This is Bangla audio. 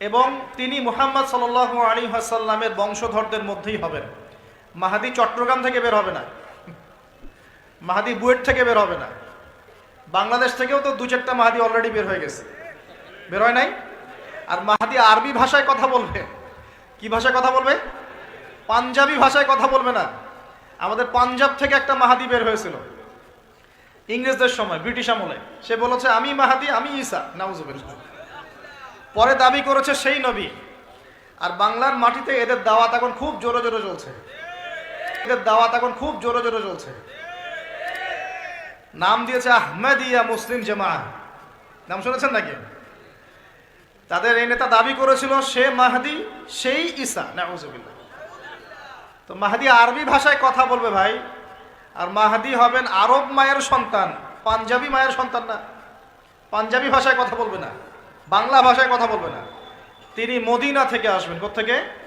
এবং তিনি মুহাম্মদ সাল আলী হাসাল্লামের বংশধরদের মধ্যেই হবেন। মাহাদি চট্টগ্রাম থেকে বের হবে না। মাহাদি বুয়েট থেকে বের হবে না। বাংলাদেশ থেকেও তো দু চারটা মাহাদি অলরেডি বের হয়ে গেছে। বের হয় নাই? আর মাহাদি আরবি ভাষায় কথা বলবে। কি ভাষায় কথা বলবে? পাঞ্জাবি ভাষায় কথা বলবে না। আমাদের পাঞ্জাব থেকে একটা মাহাদি বের হয়েছিল। ইংরেজদের সময়, ব্রিটিশ আমলে। সে বলেছে, আমি মাহাদি, আমি ঈসা। নাউজুবিল্লাহ। পরে দাবি করেছে সেই নবী। আর বাংলার মাটিতে এদের দাওয়াত এখন খুব জোরে জোরে চলছে। এদের দাওয়াত এখন খুব জোরে জোরে চলছে। নাম দিয়েছে আহমেদিয়া মুসলিম জামা নাম শুনেছেন নাকি? তাদের এই নেতা দাবি করেছিল, সে মাহাদি, সেই ঈসা, নাউজুবিল্লাহ। তো মাহাদি আরবি ভাষায় কথা বলবে ভাই। আর মাহাদি হবেন আরব মায়ের সন্তান, পাঞ্জাবি মায়ের সন্তান না। পাঞ্জাবি ভাষায় কথা বলবে না। বাংলা ভাষায় কথা বলবে না। তিনি মদিনা থেকে আসবেন। কোথেকে